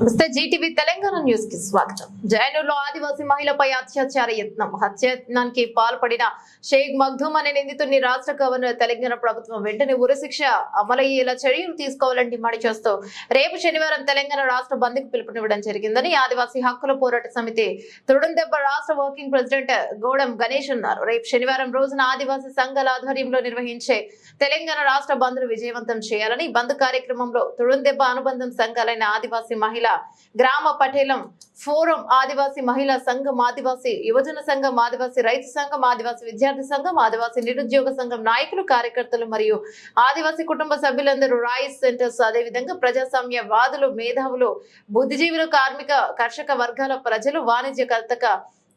నమస్తే జీటీవీ తెలంగాణ న్యూస్కి స్వాగతం. జైనూరులో ఆదివాసీ మహిళపై అత్యాచార యత్నం. హత్యత్నానికి పాల్పడిన షేక్ మగ్ధూమ్ అనే నిందితుడిని రాష్ట్ర గవర్నర్ తెలంగాణ ప్రభుత్వం వెంటనే ఉరిశిక్ష అమలయ్యేలా చర్యలు తీసుకోవాలని డిమాండ్ చేస్తూ రేపు శనివారం తెలంగాణ రాష్ట్ర బంద్కు పిలుపునివ్వడం జరిగిందని ఆదివాసీ హక్కుల పోరాట సమితి తుడుందెబ్బ రాష్ట్ర వర్కింగ్ ప్రెసిడెంట్ గౌడం గణేష్ అన్నారు. రేపు శనివారం రోజున ఆదివాసీ సంఘాల ఆధ్వర్యంలో నిర్వహించే తెలంగాణ రాష్ట్ర బంద్ను విజయవంతం చేయాలని బంద్ కార్యక్రమంలో తుడుందెబ్బ అనుబంధం సంఘాలైన ఆదివాసీ మహిళ గ్రామ పటేలం ఫోరం ఆదివాసీ మహిళా సంఘం ఆదివాసీ యువజన సంఘం ఆదివాసీ రైతు సంఘం ఆదివాసీ విద్యార్థి సంఘం ఆదివాసీ నిరుద్యోగ సంఘం నాయకులు కార్యకర్తలు మరియు ఆదివాసీ కుటుంబ సభ్యులందరూ రాయిస్ సెంటర్స్. అదేవిధంగా ప్రజాస్వామ్య వాదులు మేధావులు బుద్ధిజీవులు కార్మిక కర్షక వర్గాల ప్రజలు వాణిజ్యకర్తక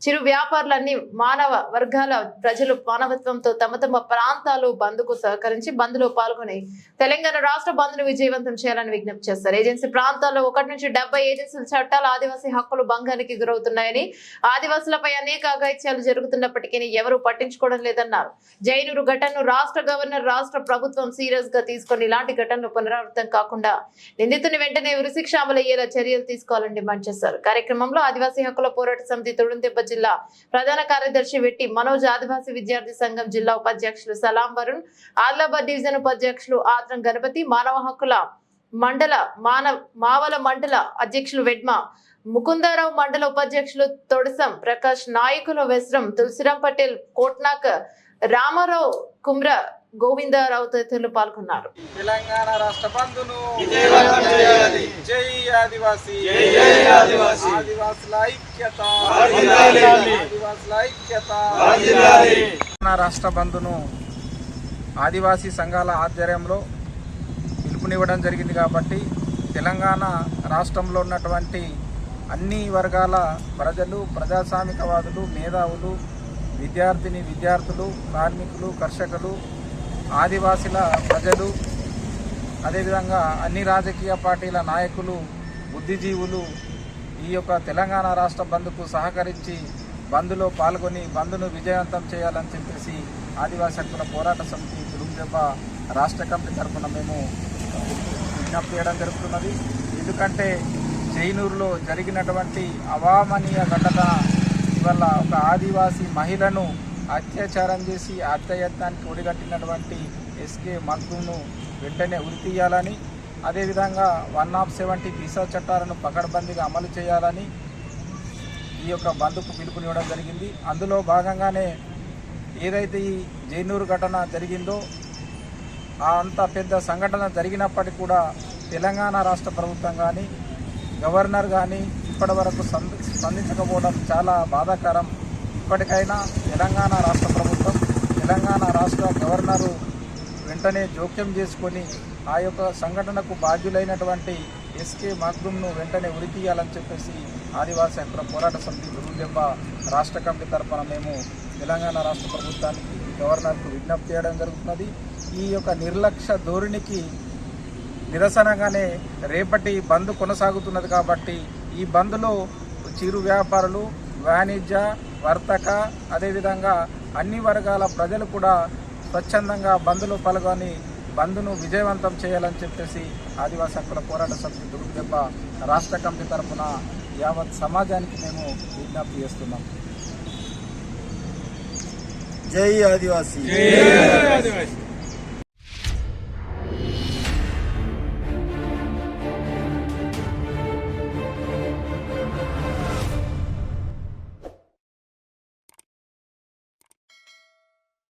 చిరు వ్యాపారులన్నీ మానవ వర్గాల ప్రజలు మానవత్వంతో తమ తమ ప్రాంతాలు బంద్కు సహకరించి బంద్లో పాల్గొని తెలంగాణ రాష్ట్ర బంద్ను విజయవంతం చేయాలని విజ్ఞప్తి చేస్తారు. ఏజెన్సీ ప్రాంతాల్లో ఒకటి నుంచి డెబ్బై ఏజెన్సీల చట్టాలు ఆదివాసీ హక్కులు భంగానికి గురవుతున్నాయని ఆదివాసులపై అనేక అఘాయిత్యాలు జరుగుతున్నప్పటికీ ఎవరూ పట్టించుకోవడం లేదన్నారు. జైనూరు ఘటనను రాష్ట్ర గవర్నర్ రాష్ట్ర ప్రభుత్వం సీరియస్గా తీసుకొని ఇలాంటి ఘటనలు పునరావృతం కాకుండా నిందితుని వెంటనే ఉరిశిక్ష అమలయ్యేలా చర్యలు తీసుకోవాలని డిమాండ్ చేశారు కార్యక్రమంలో ఆదివాసీ హక్కుల పోరాట సమితి తుడుందెబ్బ జిల్లా ప్రధాన కార్యదర్శి వెట్టి మనోజ్ ఆదివాసీ విద్యార్థి సంఘం జిల్లా ఉపాధ్యక్షులు సలాం వరుణ్ ఆదిలాబాద్ డివిజన్ ఉపాధ్యక్షులు ఆత్రం గణపతి మానవ హక్కుల మండల మానవ మావల మండల అధ్యక్షులు వెడ్మ ముకుందారావు మండల ఉపాధ్యక్షులు తొడసం ప్రకాష్ నాయకులు వెస్రం తులసిరాం పటేల్ కోట్నాక్ రామారావు కుమ్ర గోవిందరావు తదితరులు పాల్గొన్నారు తెలంగాణ రాష్ట్ర బంధును. జై ఆదివాసీ జై జై ఆదివాసీ. ఆదివాసుల ఐక్యత. ఆదివాసుల ఐక్యత రాష్ట్ర బంధును ఆదివాసీ సంఘాల ఆధ్వర్యంలో పిలుపునివ్వడం జరిగింది కాబట్టి తెలంగాణ రాష్ట్రంలో ఉన్నటువంటి అన్ని వర్గాల ప్రజలు ప్రజాస్వామికవాదులు మేధావులు విద్యార్థిని విద్యార్థులు కార్మికులు కర్షకులు ఆదివాసీల ప్రజలు అదేవిధంగా అన్ని రాజకీయ పార్టీల నాయకులు బుద్ధిజీవులు ఈ యొక్క తెలంగాణ రాష్ట్ర బంద్కు సహకరించి బంద్లో పాల్గొని బంద్ను విజయవంతం చేయాలని చెప్పేసి ఆదివాసీ హక్కుల పోరాట సమితి దురుందెబ్బ రాష్ట్ర కమిటీ తరఫున మేము విజ్ఞప్తి చేయడం జరుగుతున్నది. ఎందుకంటే జైనూరులో జరిగినటువంటి అవామనీయ ఘటన ఇవల్ల ఒక ఆదివాసీ మహిళను అత్యాచారం చేసి హత్యయత్నానికి ఒడిగట్టినటువంటి ఎస్కే మంత్రులను వెంటనే ఉరి తీయాలని అదేవిధంగా వన్ ఆఫ్ సెవెంటీ దిశా చట్టాలను పకడ్బందీగా అమలు చేయాలని ఈ యొక్క బంధుకు పిలుపునివ్వడం జరిగింది. అందులో భాగంగానే ఏదైతే ఈ జైనూరు ఘటన జరిగిందో ఆ అంత పెద్ద సంఘటన జరిగినప్పటికీ కూడా తెలంగాణ రాష్ట్ర ప్రభుత్వం కానీ గవర్నర్ కానీ ఇప్పటి వరకు స్పందించకపోవడం చాలా బాధాకరం. ఇప్పటికైనా తెలంగాణ రాష్ట్ర ప్రభుత్వం తెలంగాణ రాష్ట్ర గవర్నరు వెంటనే జోక్యం చేసుకొని ఆ యొక్క సంఘటనకు బాధ్యులైనటువంటి ఎస్కే మగ్దుమ్ను వెంటనే ఉరితీయాలని చెప్పేసి ఆదివాసీ హక్కుల పోరాట సమితి గురుదెబ్బ రాష్ట్ర కమిటీ తరఫున మేము తెలంగాణ రాష్ట్ర ప్రభుత్వానికి గవర్నర్కు విజ్ఞప్తి చేయడం జరుగుతున్నది. ఈ యొక్క నిర్లక్ష్య ధోరణికి నిరసనగానే రేపటి బంద్ కొనసాగుతున్నది కాబట్టి ఈ బంద్లో చిరు వ్యాపారులు వాణిజ్య వర్తక అదేవిధంగా అన్ని వర్గాల ప్రజలు కూడా స్వచ్ఛందంగా బంద్లో పాల్గొని బంద్ను విజయవంతం చేయాలని చెప్పేసి ఆదివాసీ హక్కుల పోరాట సమితి దుర్గదెబ్బ రాష్ట్ర కమిటీ తరఫున యావత్ సమాజానికి మేము విజ్ఞప్తి చేస్తున్నాం. జై ఆదివాసీ.